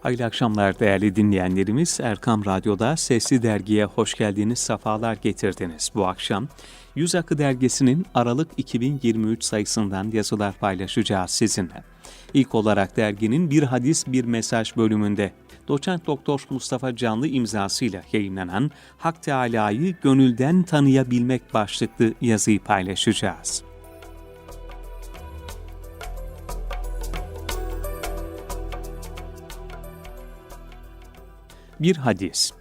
Hayırlı akşamlar değerli dinleyenlerimiz. Erkam Radyo'da Sesli Dergi'ye hoş geldiniz, sefalar getirdiniz. Bu akşam Yüz Akı Dergisi'nin Aralık 2023 sayısından yazılar paylaşacağız sizinle. İlk olarak derginin Bir Hadis Bir Mesaj bölümünde Doçent Doktor Mustafa Canlı imzasıyla yayınlanan Hak Teala'yı gönülden tanıyabilmek başlıklı yazıyı paylaşacağız. Bir hadis.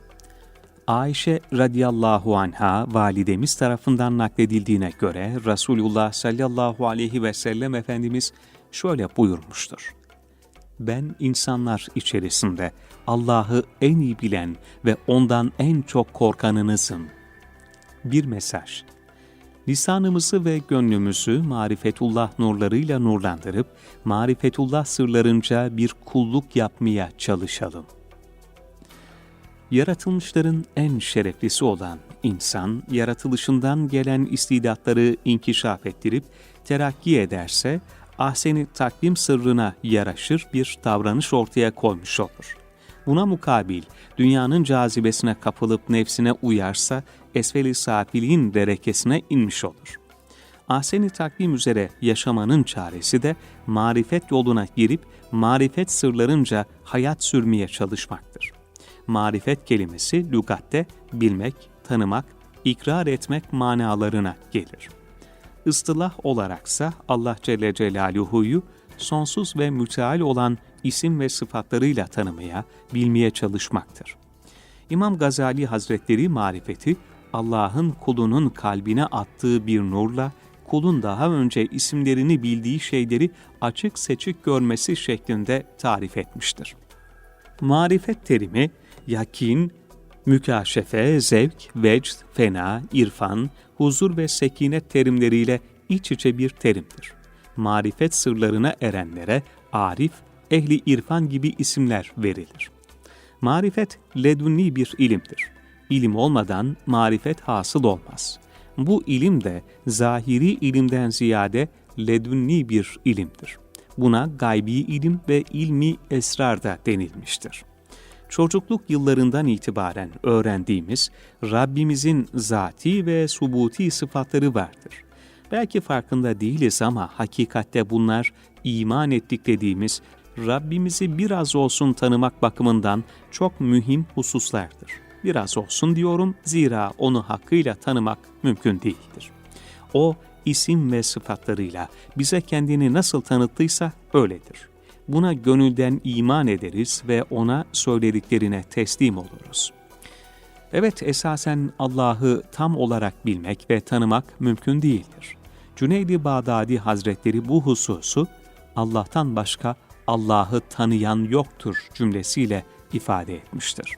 Ayşe radıyallahu anha validemiz tarafından nakledildiğine göre Resulullah sallallahu aleyhi ve sellem Efendimiz şöyle buyurmuştur. Ben insanlar içerisinde Allah'ı en iyi bilen ve ondan en çok korkanınızım. Bir mesaj. Lisanımızı ve gönlümüzü marifetullah nurlarıyla nurlandırıp, marifetullah sırlarınca bir kulluk yapmaya çalışalım yaratılmışların en şereflisi olan insan, yaratılışından gelen istidatları inkişaf ettirip terakki ederse, ahseni takdim sırrına yaraşır bir davranış ortaya koymuş olur. Buna mukabil, dünyanın cazibesine kapılıp nefsine uyarsa, esfeli safiliğin derekesine inmiş olur. Ahseni takvim üzere yaşamanın çaresi de marifet yoluna girip marifet sırlarınca hayat sürmeye çalışmaktır marifet kelimesi lügatte bilmek, tanımak, ikrar etmek manalarına gelir. Istılah olaraksa Allah Celle Celaluhu'yu sonsuz ve müteal olan isim ve sıfatlarıyla tanımaya, bilmeye çalışmaktır. İmam Gazali Hazretleri marifeti, Allah'ın kulunun kalbine attığı bir nurla, kulun daha önce isimlerini bildiği şeyleri açık seçik görmesi şeklinde tarif etmiştir. Marifet terimi, yakin, mükaşefe, zevk, vecd, fena, irfan, huzur ve sekinet terimleriyle iç içe bir terimdir. Marifet sırlarına erenlere arif, ehli irfan gibi isimler verilir. Marifet ledunni bir ilimdir. İlim olmadan marifet hasıl olmaz. Bu ilim de zahiri ilimden ziyade ledunni bir ilimdir. Buna gaybi ilim ve ilmi esrar da denilmiştir çocukluk yıllarından itibaren öğrendiğimiz Rabbimizin zati ve subuti sıfatları vardır. Belki farkında değiliz ama hakikatte bunlar iman ettik dediğimiz Rabbimizi biraz olsun tanımak bakımından çok mühim hususlardır. Biraz olsun diyorum zira onu hakkıyla tanımak mümkün değildir. O isim ve sıfatlarıyla bize kendini nasıl tanıttıysa öyledir buna gönülden iman ederiz ve ona söylediklerine teslim oluruz. Evet, esasen Allah'ı tam olarak bilmek ve tanımak mümkün değildir. Cüneydi Bağdadi Hazretleri bu hususu Allah'tan başka Allah'ı tanıyan yoktur cümlesiyle ifade etmiştir.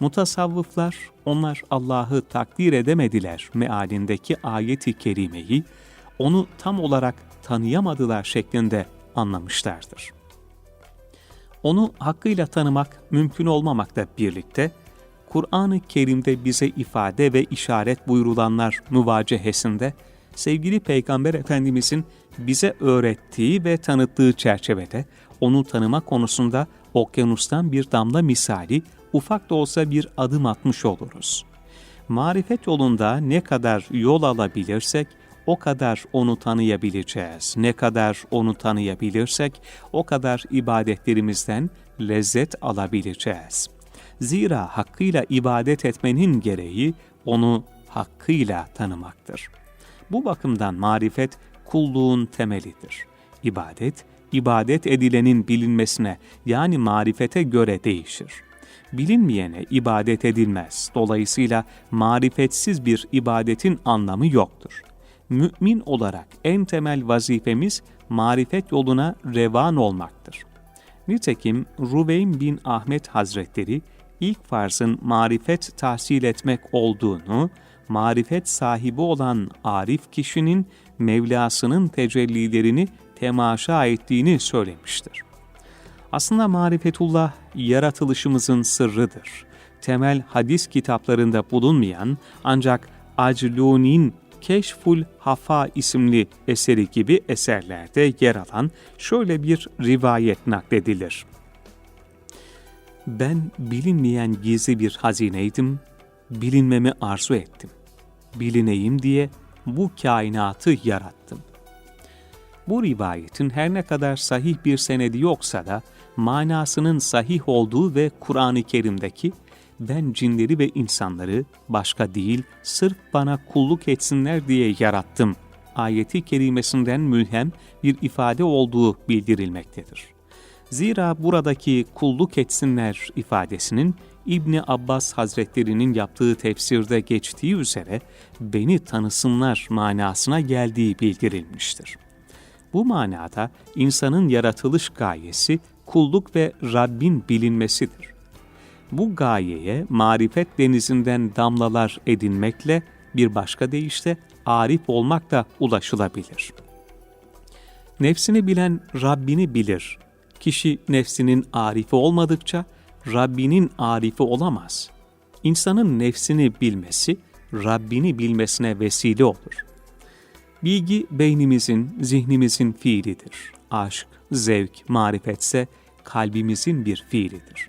Mutasavvıflar, onlar Allah'ı takdir edemediler mealindeki ayeti kerimeyi, onu tam olarak tanıyamadılar şeklinde anlamışlardır. Onu hakkıyla tanımak mümkün olmamakla birlikte, Kur'an-ı Kerim'de bize ifade ve işaret buyurulanlar müvacehesinde, sevgili Peygamber Efendimizin bize öğrettiği ve tanıttığı çerçevede, onu tanıma konusunda okyanustan bir damla misali, ufak da olsa bir adım atmış oluruz. Marifet yolunda ne kadar yol alabilirsek, o kadar onu tanıyabileceğiz. Ne kadar onu tanıyabilirsek o kadar ibadetlerimizden lezzet alabileceğiz. Zira hakkıyla ibadet etmenin gereği onu hakkıyla tanımaktır. Bu bakımdan marifet kulluğun temelidir. İbadet, ibadet edilenin bilinmesine yani marifete göre değişir. Bilinmeyene ibadet edilmez. Dolayısıyla marifetsiz bir ibadetin anlamı yoktur mümin olarak en temel vazifemiz marifet yoluna revan olmaktır. Nitekim Ruveyn bin Ahmet Hazretleri ilk farzın marifet tahsil etmek olduğunu, marifet sahibi olan arif kişinin Mevlasının tecellilerini temaşa ettiğini söylemiştir. Aslında marifetullah yaratılışımızın sırrıdır. Temel hadis kitaplarında bulunmayan ancak Acluni'nin Keşful Hafa isimli eseri gibi eserlerde yer alan şöyle bir rivayet nakledilir. Ben bilinmeyen gizli bir hazineydim, bilinmemi arzu ettim. Bilineyim diye bu kainatı yarattım. Bu rivayetin her ne kadar sahih bir senedi yoksa da manasının sahih olduğu ve Kur'an-ı Kerim'deki ben cinleri ve insanları başka değil sırf bana kulluk etsinler diye yarattım ayeti kerimesinden mülhem bir ifade olduğu bildirilmektedir. Zira buradaki kulluk etsinler ifadesinin İbni Abbas Hazretlerinin yaptığı tefsirde geçtiği üzere beni tanısınlar manasına geldiği bildirilmiştir. Bu manada insanın yaratılış gayesi kulluk ve Rabbin bilinmesidir. Bu gayeye marifet denizinden damlalar edinmekle bir başka deyişle arif olmak da ulaşılabilir. Nefsini bilen Rabbini bilir. Kişi nefsinin arifi olmadıkça Rabbinin arifi olamaz. İnsanın nefsini bilmesi, Rabbini bilmesine vesile olur. Bilgi beynimizin, zihnimizin fiilidir. Aşk, zevk, marifetse kalbimizin bir fiilidir.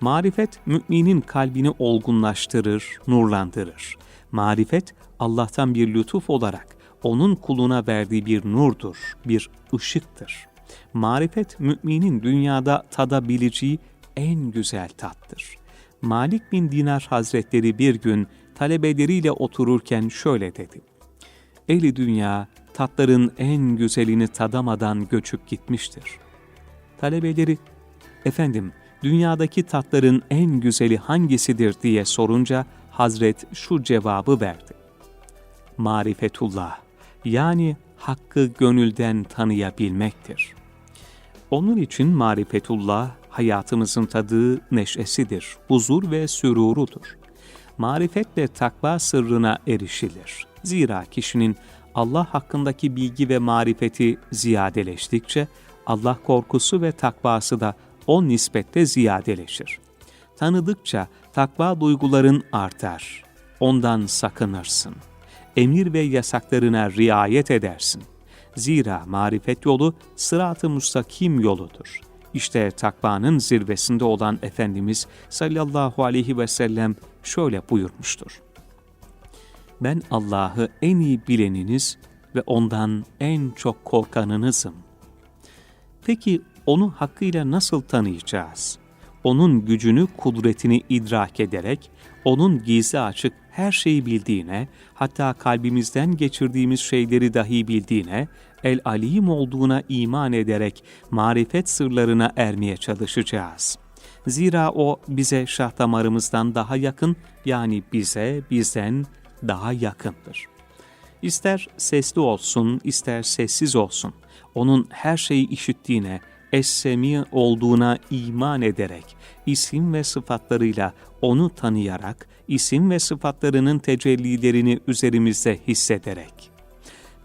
Marifet, müminin kalbini olgunlaştırır, nurlandırır. Marifet, Allah'tan bir lütuf olarak onun kuluna verdiği bir nurdur, bir ışıktır. Marifet, müminin dünyada tadabileceği en güzel tattır. Malik bin Dinar Hazretleri bir gün talebeleriyle otururken şöyle dedi. Eli dünya tatların en güzelini tadamadan göçüp gitmiştir. Talebeleri, efendim dünyadaki tatların en güzeli hangisidir diye sorunca Hazret şu cevabı verdi. Marifetullah yani hakkı gönülden tanıyabilmektir. Onun için marifetullah hayatımızın tadı neşesidir, huzur ve sürurudur. Marifetle takva sırrına erişilir. Zira kişinin Allah hakkındaki bilgi ve marifeti ziyadeleştikçe Allah korkusu ve takvası da o nispette ziyadeleşir. Tanıdıkça takva duyguların artar. Ondan sakınırsın. Emir ve yasaklarına riayet edersin. Zira marifet yolu sırat-ı müstakim yoludur. İşte takvanın zirvesinde olan Efendimiz sallallahu aleyhi ve sellem şöyle buyurmuştur. Ben Allah'ı en iyi bileniniz ve ondan en çok korkanınızım. Peki onu hakkıyla nasıl tanıyacağız? Onun gücünü, kudretini idrak ederek, onun gizli açık her şeyi bildiğine, hatta kalbimizden geçirdiğimiz şeyleri dahi bildiğine, el-alim olduğuna iman ederek marifet sırlarına ermeye çalışacağız. Zira o bize şah damarımızdan daha yakın, yani bize, bizden daha yakındır. İster sesli olsun, ister sessiz olsun, onun her şeyi işittiğine, Es-Semi olduğuna iman ederek, isim ve sıfatlarıyla onu tanıyarak, isim ve sıfatlarının tecellilerini üzerimizde hissederek.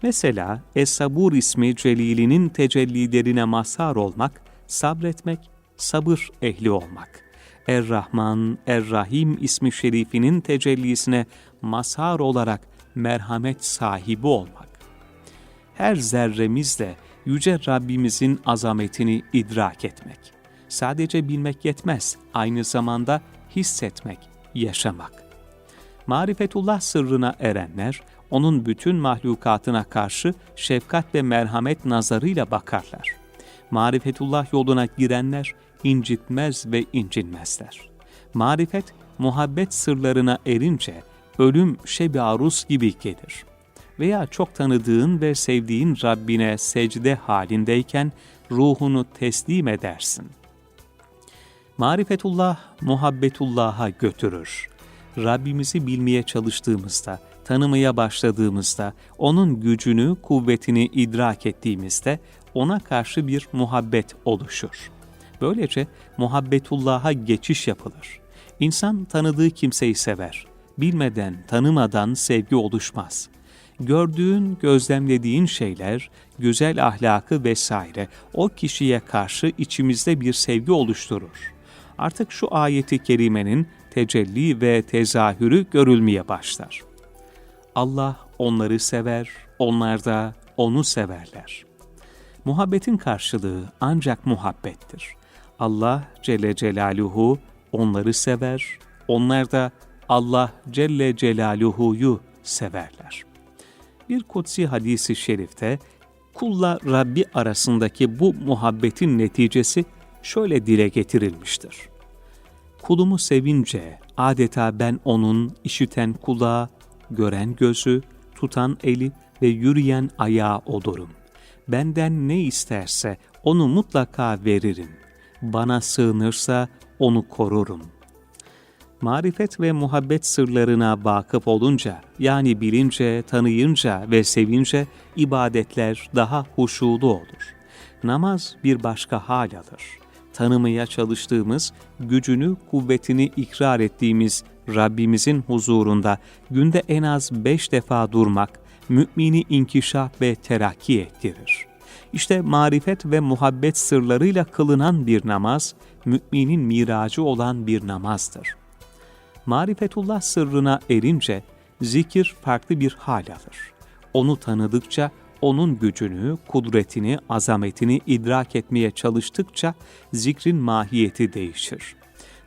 Mesela Es-Sabur ismi Celil'inin tecellilerine mazhar olmak, sabretmek, sabır ehli olmak. Er-Rahman, Er-Rahim ismi şerifinin tecellisine mazhar olarak merhamet sahibi olmak. Her zerremizle Yüce Rabbimizin azametini idrak etmek. Sadece bilmek yetmez, aynı zamanda hissetmek, yaşamak. Marifetullah sırrına erenler, onun bütün mahlukatına karşı şefkat ve merhamet nazarıyla bakarlar. Marifetullah yoluna girenler incitmez ve incinmezler. Marifet, muhabbet sırlarına erince ölüm şebi arus gibi gelir. Veya çok tanıdığın ve sevdiğin Rabbine secde halindeyken ruhunu teslim edersin. Marifetullah, muhabbetullah'a götürür. Rabbimizi bilmeye çalıştığımızda, tanımaya başladığımızda, onun gücünü, kuvvetini idrak ettiğimizde ona karşı bir muhabbet oluşur. Böylece muhabbetullah'a geçiş yapılır. İnsan tanıdığı kimseyi sever. Bilmeden, tanımadan sevgi oluşmaz. Gördüğün, gözlemlediğin şeyler, güzel ahlakı vesaire o kişiye karşı içimizde bir sevgi oluşturur. Artık şu ayeti kerimenin tecelli ve tezahürü görülmeye başlar. Allah onları sever, onlar da onu severler. Muhabbetin karşılığı ancak muhabbettir. Allah Celle Celaluhu onları sever, onlar da Allah Celle Celaluhu'yu severler. Bir kutsi hadisi şerifte kulla Rabbi arasındaki bu muhabbetin neticesi şöyle dile getirilmiştir. Kulumu sevince adeta ben onun işiten kulağı, gören gözü, tutan eli ve yürüyen ayağı olurum. Benden ne isterse onu mutlaka veririm. Bana sığınırsa onu korurum. Marifet ve muhabbet sırlarına vakıf olunca, yani bilince, tanıyınca ve sevince ibadetler daha huşulu olur. Namaz bir başka hal alır. Tanımaya çalıştığımız, gücünü, kuvvetini ikrar ettiğimiz Rabbimizin huzurunda günde en az beş defa durmak, mümini inkişaf ve terakki ettirir. İşte marifet ve muhabbet sırlarıyla kılınan bir namaz, müminin miracı olan bir namazdır. Marifetullah sırrına erince, zikir farklı bir hal alır. Onu tanıdıkça, onun gücünü, kudretini, azametini idrak etmeye çalıştıkça zikrin mahiyeti değişir.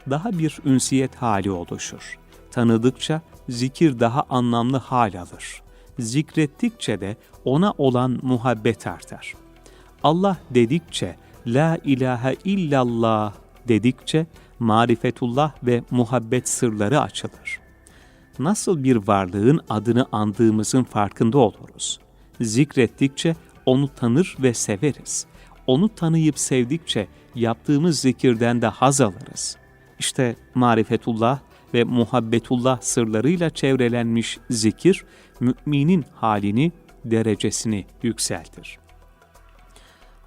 Daha bir ünsiyet hali oluşur. Tanıdıkça zikir daha anlamlı hal alır. Zikrettikçe de ona olan muhabbet artar. Allah dedikçe, La ilahe illallah dedikçe marifetullah ve muhabbet sırları açılır. Nasıl bir varlığın adını andığımızın farkında oluruz. Zikrettikçe onu tanır ve severiz. Onu tanıyıp sevdikçe yaptığımız zikirden de haz alırız. İşte marifetullah ve muhabbetullah sırlarıyla çevrelenmiş zikir, müminin halini, derecesini yükseltir.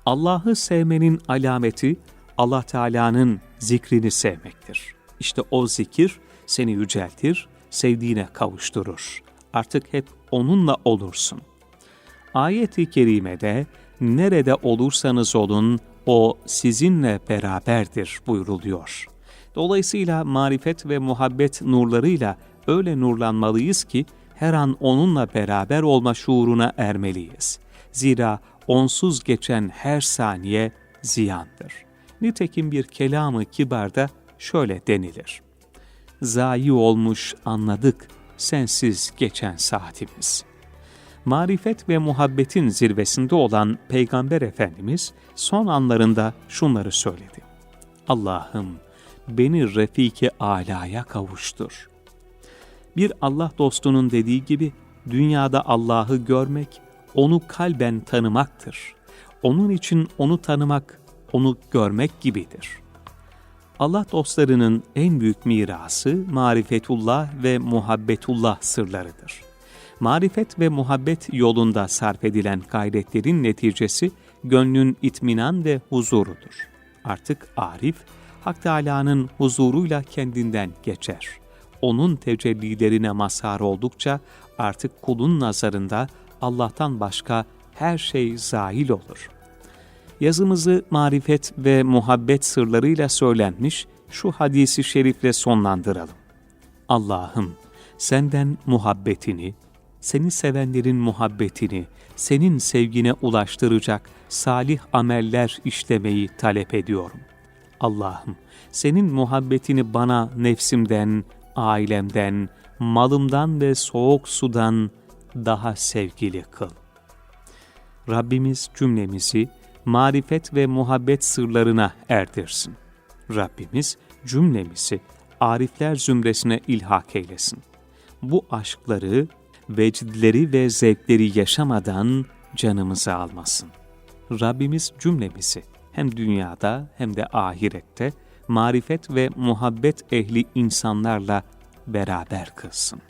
Allah'ı sevmenin alameti Allah Teala'nın zikrini sevmektir. İşte o zikir seni yüceltir, sevdiğine kavuşturur. Artık hep onunla olursun. Ayet-i kerimede nerede olursanız olun o sizinle beraberdir buyruluyor. Dolayısıyla marifet ve muhabbet nurlarıyla öyle nurlanmalıyız ki her an onunla beraber olma şuuruna ermeliyiz. Zira onsuz geçen her saniye ziyandır. Nitekim bir kelamı kibarda şöyle denilir. Zayi olmuş anladık sensiz geçen saatimiz. Marifet ve muhabbetin zirvesinde olan Peygamber Efendimiz son anlarında şunları söyledi. Allah'ım beni refiki alaya kavuştur. Bir Allah dostunun dediği gibi dünyada Allah'ı görmek, onu kalben tanımaktır. Onun için onu tanımak, onu görmek gibidir. Allah dostlarının en büyük mirası marifetullah ve muhabbetullah sırlarıdır. Marifet ve muhabbet yolunda sarf edilen gayretlerin neticesi gönlün itminan ve huzurudur. Artık arif, Hak Teâlâ'nın huzuruyla kendinden geçer. Onun tecellilerine mazhar oldukça artık kulun nazarında Allah'tan başka her şey zahil olur. Yazımızı marifet ve muhabbet sırlarıyla söylenmiş şu hadisi şerifle sonlandıralım. Allah'ım senden muhabbetini, seni sevenlerin muhabbetini, senin sevgine ulaştıracak salih ameller işlemeyi talep ediyorum. Allah'ım senin muhabbetini bana nefsimden, ailemden, malımdan ve soğuk sudan daha sevgili kıl. Rabbimiz cümlemizi marifet ve muhabbet sırlarına erdirsin. Rabbimiz cümlemizi arifler zümresine ilhak eylesin. Bu aşkları, vecdleri ve zevkleri yaşamadan canımızı almasın. Rabbimiz cümlemizi hem dünyada hem de ahirette marifet ve muhabbet ehli insanlarla beraber kılsın.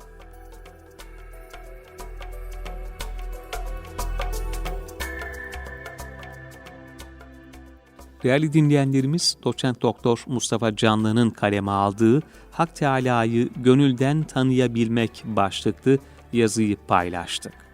Değerli dinleyenlerimiz, doçent doktor Mustafa Canlı'nın kaleme aldığı Hak Teâlâ'yı gönülden tanıyabilmek başlıklı yazıyı paylaştık.